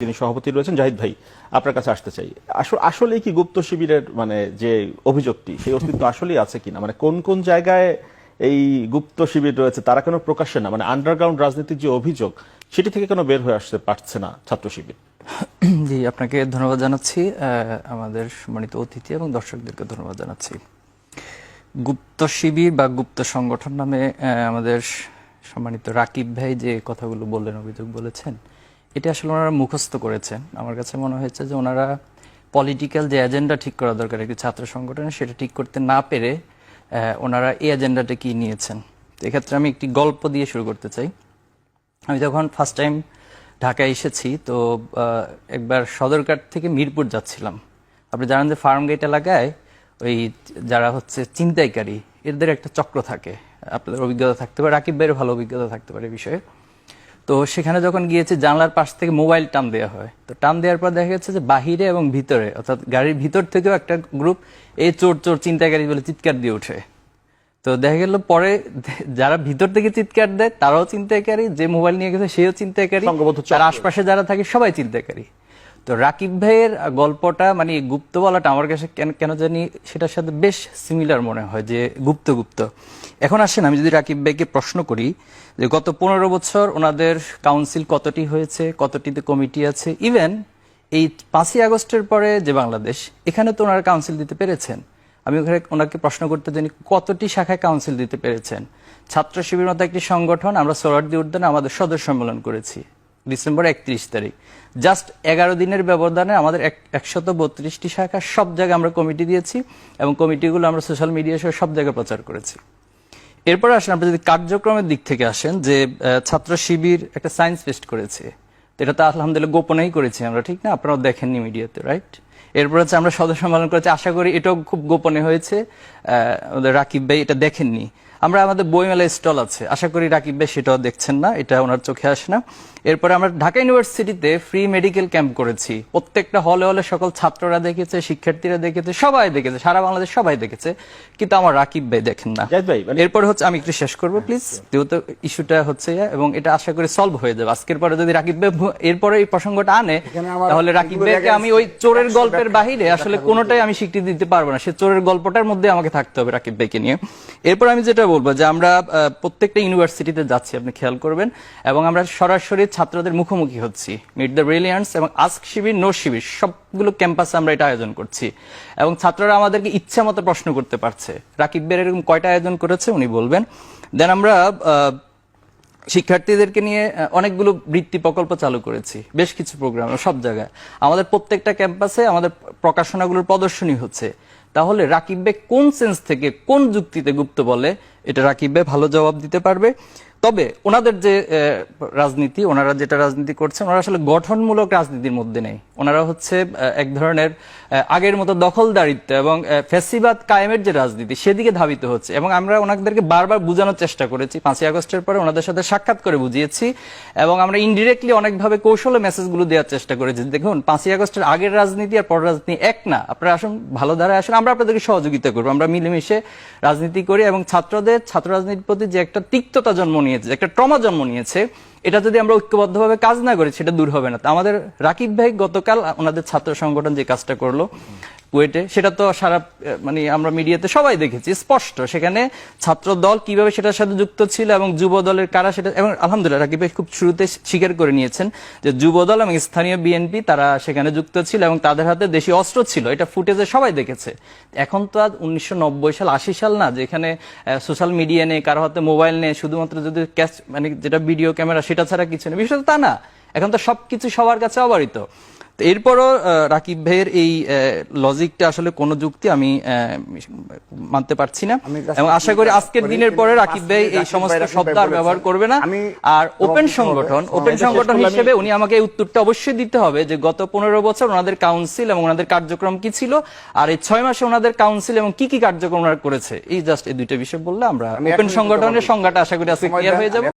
যিনি সভাপতি রয়েছেন। জাহিদ ভাই, আপনার কাছে আসতে চাই। আসলে কি গুপ্ত শিবিরের মানে যে অভিযোগটি সেই অস্তিত্ব আসলেই আছে কিনা? মানে কোন কোন জায়গায় এই গুপ্ত শিবির রয়েছে, তারা কেন প্রকাশ্যে না? মানে আন্ডারগ্রাউন্ড রাজনীতির যে অভিযোগ, সেটি থেকে কেন বের হয়ে আসতে পারছে না ছাত্র শিবির। জি, আপনাকে ধন্যবাদ জানাচ্ছি। আমাদের সম্মানিত অতিথি এবং দর্শকদেরকে ধন্যবাদ জানাচ্ছি। গুপ্ত শিবির বা গুপ্ত সংগঠন নামে আমাদের সম্মানিত রাকিব ভাই যে কথাগুলো বললেন, অভিযোগ বলেছেন এটা আসলে ওনারা মুখস্থ করেছেন। আমার কাছে মনে হয়েছে যে ওনারা পলিটিক্যাল যে এজেন্ডা ঠিক করা দরকার, একটি ছাত্র সংগঠনে, সেটা ঠিক করতে না পেরে ওনারা এই এজেন্ডাটা কি নিয়েছেন। এক্ষেত্রে আমি একটি গল্প দিয়ে শুরু করতে চাই। আমি যখন ফার্স্ট টাইম ঢাকায় এসেছি, তো একবার সদরঘাট থেকে মিরপুর যাচ্ছিলাম। আপনি জানেন যে ফার্ম গেট এলাকায় ওই যারা হচ্ছে চিন্তাইকারী এদের একটা চক্র থাকে। আপনাদের অভিজ্ঞতা থাকতে পারে, রাকিব ভাইয়ের ভালো অভিজ্ঞতা থাকতে পারে বিষয়ে। তো সেখানে যখন গিয়েছে জানলার পাশ থেকে মোবাইল টান দেওয়া হয়। তো টান দেওয়ার পর দেখা যাচ্ছে যে বাহিরে এবং ভিতরে অর্থাৎ গাড়ির ভিতর থেকেও একটা গ্রুপ এই চোর চোর চিন্তাকারী বলে চিৎকার দিয়ে ওঠে। তো দেখা গেল পরে যারা ভিতর থেকে চিৎকার দেয় তারাও চিন্তাকারী যে মোবাইল নিয়ে গেছে সেও চিন্তাকারী। তার আশপাশে যারা থাকে সবাই চিন্তাকারী। তো রাকিব ভাইয়ের গল্পটা মানে গুপ্ত বলাটা আমার কাছে কেন- জানি সেটার সাথে বেশ সিমিলার মনে হয়, যে গুপ্ত গুপ্ত। এখন আসেন, আমি যদি রাকিব ভাইকে প্রশ্ন করি যে গত পনেরো বছর ওনাদের কাউন্সিল কতটি হয়েছে, কতটিতে কমিটি আছে ইভেন এই পাঁচই আগস্টের পরে যে বাংলাদেশ, এখানে তো ওনারা কাউন্সিল দিতে পেরেছেন। আমি ওখানে ওনাকে প্রশ্ন করতে জানি, কতটি শাখায় কাউন্সিল দিতে পেরেছেন? ছাত্র শিবির মতো একটি সংগঠন, আমরা সোরারদি উদ্যানে আমাদের সদস্য সম্মেলন করেছি। ডিসেম্বর একত্রিশ তারিখ। জাস্ট এগারো দিনের ব্যবধানে আমাদের একশত বত্রিশটি শাখা সব জায়গায় আমরা কমিটি দিয়েছি এবং কমিটিগুলো আমরা সোশ্যাল মিডিয়া সহ সব জায়গায় প্রচার করেছি। এরপরে আসেন, আপনি যদি কার্যক্রমের দিক থেকে আসেন, যে ছাত্র শিবির একটা সায়েন্স ফেস্ট করেছে, এটা তো আলহামদুলিল্লাহ গোপনেই করেছি আমরা, ঠিক না? আপনারাও দেখেননি মিডিয়াতে রাইট এরপর হচ্ছে আমরা সদস্য সম্মেলন করেছি। আশা করি এটাও খুব গোপনে হয়েছে। আমাদের রাকিব ভাই এটা দেখেননি। আমরা আমাদের বইমেলা স্টল আছে। আশা করি রাকিব ভাই সেটাও দেখছেন না। এটা ওনার চোখে আসে না। এরপরে আমরা ঢাকা ইউনিভার্সিটিতে ফ্রি মেডিকেল ক্যাম্প করেছি। প্রত্যেকটা হলে হলে সকল ছাত্ররা দেখেছে শিক্ষার্থীরা দেখেছে সবাই দেখেছে সারা বাংলাদেশ সবাই দেখেছে। কিন্তু আমার রাকিব ভাই দেখেন না। মানে- এরপর হচ্ছে আমি একটু শেষ করব প্লিজ যেহেতু ইস্যুটা হচ্ছে এবং এটা আশা করি সলভ হয়ে যাবে। আজকের পরে যদি রাকিব ভাই এরপরে এই প্রসঙ্গটা আনে তাহলে রাকিব ভাইকে আমি ওই চোরের একশো গল্পের বাহিরে আসলে কোনোটাই আমি স্বীকৃতি দিতে পারব না। সে চোরের গল্পটার মধ্যে আমাকে থাকতে হবে রাকিব ভাইকে নিয়ে। এরপর আমি যেটা বলব যে আমরা প্রত্যেকটা ইউনিভার্সিটিতে যাচ্ছি আপনি খেয়াল করবেন এবং আমরা সরাসরি ছাত্রদের মুখোমুখি হচ্ছি। মিট দ্য ব্রিলিয়ান্স এবং আস্ক শিবির নো শিবির সবগুলো ক্যাম্পাসে আমরা এটা আয়োজন করছি। এবং ছাত্ররা আমাদেরকে ইচ্ছা মতো প্রশ্ন করতে পারছে। রাকিব ভাইয়ের এরকম কয়টা আয়োজন করেছে উনি বলবেন। দেন আমরা আহ, শিক্ষার্থীদেরকে নিয়ে অনেকগুলো বৃত্তি প্রকল্প চালু করেছি, বেশ কিছু প্রোগ্রাম সব জায়গায়। আমাদের প্রত্যেকটা ক্যাম্পাসে আমাদের প্রকাশনাগুলোর প্রদর্শনী হচ্ছে। তাহলে রাকিব ভাই কোন সেন্স থেকে কোন যুক্তিতে গুপ্ত বলে এটা রাকিব ভাই ভালো জবাব দিতে পারবে। তবে ওনাদের যে রাজনীতি ওনারা যেটা রাজনীতি করছেন ওনারা আসলে গঠনমূলক রাজনীতির মধ্যে নেই। ওনারা হচ্ছে এক ধরনের আগের মতো দখলদারিত্ব এবং আহ, ফ্যাসিবাদ কায়েমের যে রাজনীতি সেদিকে ধাবিত হচ্ছে। এবং আমরা ওনাদেরকে বারবার বোঝানোর চেষ্টা করেছি। পাঁচই আগস্টের পরে ওনাদের সাথে সাক্ষাৎ করে বুঝিয়েছি। এবং আমরা ইনডিরেক্টলি অনেকভাবে কৌশলে মেসেজগুলো দেওয়ার চেষ্টা করেছি। দেখুন পাঁচই আগস্টের আগের রাজনীতি আর পর রাজনীতি এক না। আপনারা আসুন ভালো ধারায় আসুন। আমরা আপনাদেরকে সহযোগিতা করব। আমরা মিলেমিশে রাজনীতি করি এবং ছাত্রদের, ছাত্র রাজনীতির প্রতি যে একটা তিক্ততা জন্ম নিয়েছে একটা ট্রমা জন্ম নিয়েছে, এটা যদি আমরা ঐক্যবদ্ধভাবে কাজ না করি, সেটা দূর হবে না। আমাদের রাকিব ভাই গতকাল ওনাদের ছাত্র সংগঠন যে কাজটা করল কুয়েটে সেটা তো সারা মানে আমরা মিডিয়াতে সবাই দেখেছি, স্পষ্ট। সেখানে ছাত্র দল কীভাবে সেটার সাথে যুক্ত ছিল এবং যুব দলের কারা সেটা, এবং আলহামদুলিল্লাহ, রাকিব খুব শুরুতে স্বীকার করে নিয়েছেন যে যুব দল এবং স্থানীয় বিএনপি তারা সেখানে যুক্ত ছিল এবং তাদের হাতে দেশি অস্ত্র ছিল। এটা ফুটেজে সবাই দেখেছে। এখন তো আর উনিশশো সাল, আশি সাল না, যেখানে সোশ্যাল মিডিয়া নেই, কারও হাতে মোবাইল নেই, শুধুমাত্র যদি ক্যাশ মানে যেটা ভিডিও ক্যামেরা, সেটা ছাড়া কিছু নেই বিষয়টা তা না। এখন তো সবকিছু সবার কাছে অবারিত। তো এরপরও রাকিব ভাইয়ের এই লজিকটা আসলে কোনো যুক্তি আমি মানতে পারছি না। এবং আশা করি আজকের দিনের পরে রাকিব ভাই এই সমস্ত শব্দ আর ব্যবহার করবে না। আর ওপেন সংগঠন ওপেন সংগঠন হিসেবে উনি আমাকে এই উত্তরটা অবশ্যই দিতে হবে যে গত পনেরো বছর ওনাদের কাউন্সিল এবং ওনাদের কার্যক্রম কি ছিল আর এই ছয় মাসে ওনাদের কাউন্সিল এবং কি কি কার্যক্রম ওনারা করেছে এই জাস্ট এই দুইটা বিষয় বললে আমরা ওপেন সংগঠনের সংজ্ঞাটা আশা করি আজকে ক্লিয়ার হয়ে যাবে।